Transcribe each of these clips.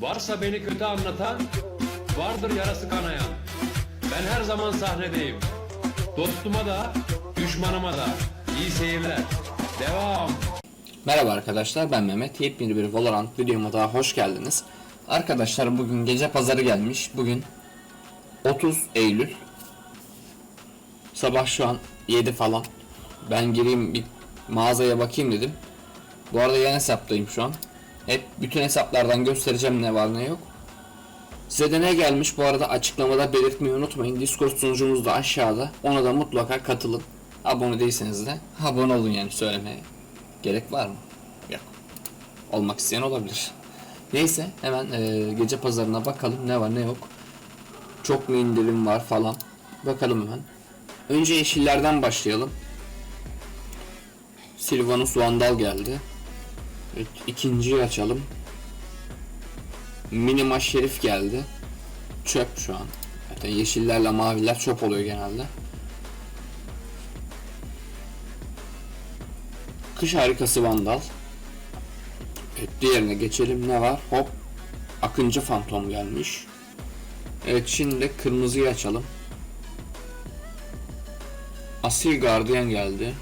Varsa beni kötü anlatan, vardır yarası kanayan. Ben her zaman sahnedeyim. Dostuma da, düşmanıma da. İyi seyirler. Devam. Merhaba arkadaşlar ben Mehmet. Yepyeni bir Valorant videoma daha hoş geldiniz. Arkadaşlar bugün gece pazarı gelmiş. Bugün 30 Eylül. Sabah şu an 7 falan. Ben gireyim bir mağazaya bakayım dedim. Bu arada yan hesaptayım şu an. Hep bütün hesaplardan göstereceğim ne var ne yok. Size de ne gelmiş bu arada açıklamada belirtmeyi unutmayın. Discord sunucumuz da aşağıda. Ona da mutlaka katılın. Abone değilseniz de abone olun yani söylemeye. Gerek var mı? Yok. Olmak isteyen olabilir. Neyse hemen e, gece pazarına bakalım ne var ne yok. Çok mu indirim var falan. Bakalım hemen. Önce yeşillerden başlayalım. Silvanus Vandal geldi. Evet, ikinciyi açalım. Minima Şerif geldi. Çöp şu an. Zaten yeşillerle maviler çöp oluyor genelde. Kış harikası Vandal. Evet diğerine geçelim. Ne var? Hop. Akıncı Fantom gelmiş. Evet şimdi kırmızıyı açalım. Asil Gardiyan geldi.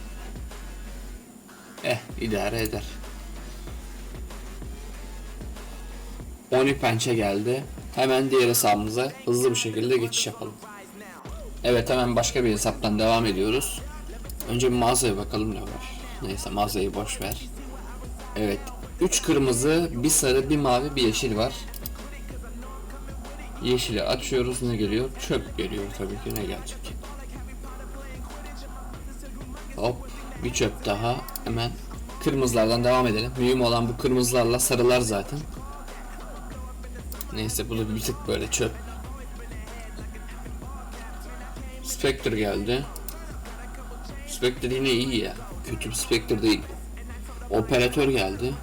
Eh idare eder. Oni Pençe geldi. Hemen diğer hesabımıza hızlı bir şekilde geçiş yapalım. Evet hemen başka bir hesaptan devam ediyoruz. Önce bir mağazaya bakalım ne var. Neyse mağazayı boş ver. Evet. 3 kırmızı, bir sarı, bir mavi, bir yeşil var. Yeşili açıyoruz ne geliyor? Çöp geliyor tabii ki ne gelecek? Hop bir çöp daha. Hemen kırmızılardan devam edelim. Mühim olan bu kırmızılarla sarılar zaten. Neyse bu da bir tık böyle çöp. Spectre geldi. Spectre yine iyi ya. Kötü bir Spectre değil. Operatör geldi.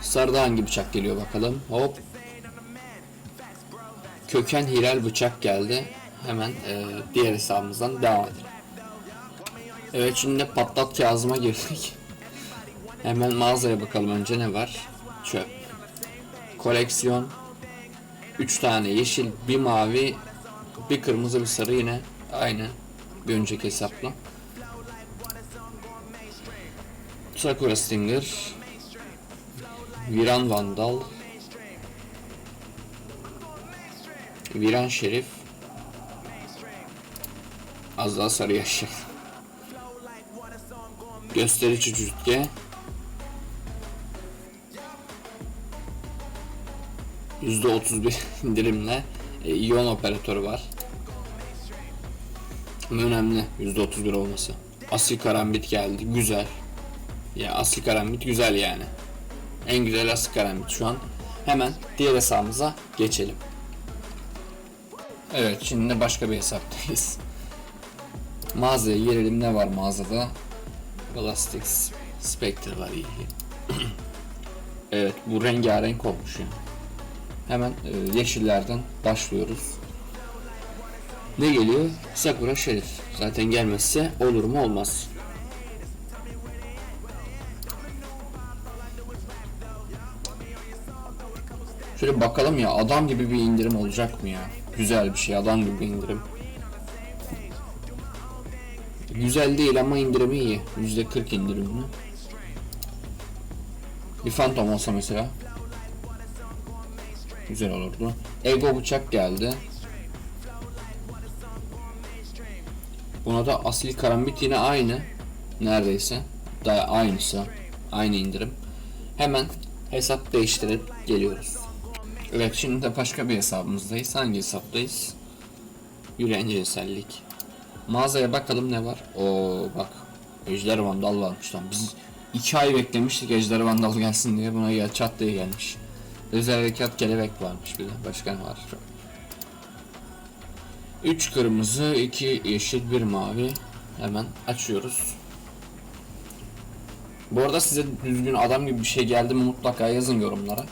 Sarıda hangi bıçak geliyor bakalım. Hop. Köken Hilal bıçak geldi. Hemen e, diğer hesabımızdan devam edelim. Evet şimdi de patlat Kazım'a girdik. Hemen mağazaya bakalım önce ne var. Çöp. Koleksiyon. 3 tane yeşil, bir mavi, bir kırmızı, bir sarı yine aynı bir önceki hesapla. Sakura Stinger Viran Vandal Viran Şerif Az daha sarı yaşlı Gösterici cüzge %31 indirimle e, operatörü var. Ama önemli %31 olması. Asil karambit geldi. Güzel. Ya asil karambit güzel yani. En güzel asil karambit şu an. Hemen diğer hesabımıza geçelim. Evet şimdi başka bir hesaptayız. Mağazaya girelim ne var mağazada? Galastix Spectre var iyi. evet bu rengarenk olmuş yani. Hemen e, yeşillerden başlıyoruz. Ne geliyor? Sakura Şerif. Zaten gelmezse olur mu olmaz. Şöyle bakalım ya adam gibi bir indirim olacak mı ya? Güzel bir şey adam gibi bir indirim. Güzel değil ama indirimi iyi. %40 indirimli. Bir Phantom olsa mesela. Güzel olurdu. Ego bıçak geldi. Buna da asil karambit yine aynı. Neredeyse. Daha aynısı. Aynı indirim. Hemen hesap değiştirip geliyoruz. Evet şimdi de başka bir hesabımızdayız. Hangi hesaptayız? Yürüyen cinsellik. Mağazaya bakalım ne var. Oo bak. Ejder Vandal varmış lan. Biz iki ay beklemiştik Ejder Vandal gelsin diye. Buna gel çat diye gelmiş. Özel harekat kelebek varmış bir de. Başka ne var? 3 kırmızı, 2 yeşil, 1 mavi. Hemen açıyoruz. Bu arada size düzgün adam gibi bir şey geldi mi mutlaka yazın yorumlara.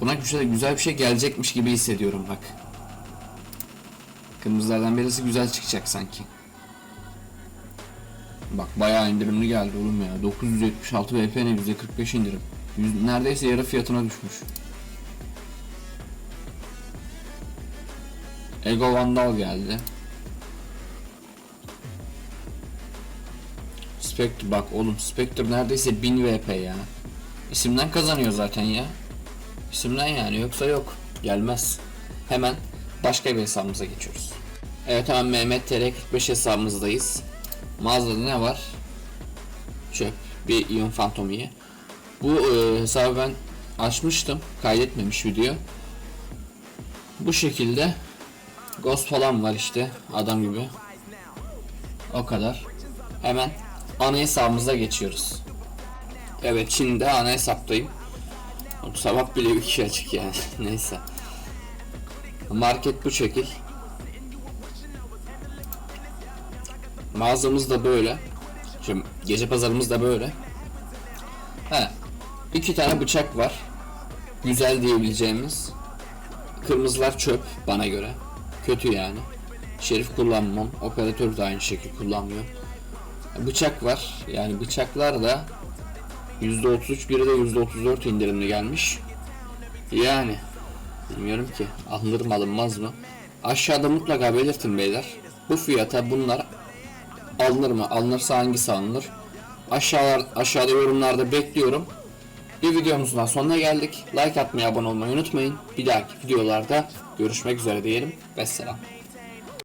Buna güzel, güzel bir şey gelecekmiş gibi hissediyorum bak. Kırmızılardan birisi güzel çıkacak sanki. Bak bayağı indirimli geldi oğlum ya. 976 VPN %45 indirim. Neredeyse yarı fiyatına düşmüş. Ego Vandal geldi. Spectre bak oğlum Spectre neredeyse 1000 VP ya. İsimden kazanıyor zaten ya. İsimden yani yoksa yok. Gelmez. Hemen başka bir hesabımıza geçiyoruz. Evet hemen Mehmet TR45 hesabımızdayız. Mağazada ne var? Çöp. Bir Ion Phantom iyi. Bu e, hesabı ben açmıştım. Kaydetmemiş video. Bu şekilde Ghost falan var işte adam gibi. O kadar. Hemen ana hesabımıza geçiyoruz. Evet şimdi ana hesaptayım. Bu sabah bile bir kişi açık yani. Neyse. Market bu şekil. Mağazamız da böyle. Şimdi gece pazarımız da böyle. He. iki tane bıçak var. Güzel diyebileceğimiz. Kırmızılar çöp bana göre. Kötü yani. Şerif kullanmam. Operatör de aynı şekilde kullanmıyor. Bıçak var. Yani bıçaklar da %33 biri de %34 indirimli gelmiş. Yani bilmiyorum ki alınır mı alınmaz mı? Aşağıda mutlaka belirtin beyler. Bu fiyata bunlar alınır mı? Alınırsa hangisi alınır? Aşağılar, aşağıda yorumlarda bekliyorum. Bir videomuzun sonuna geldik. Like atmayı, abone olmayı unutmayın. Bir dahaki videolarda görüşmek üzere diyelim. Vesselam.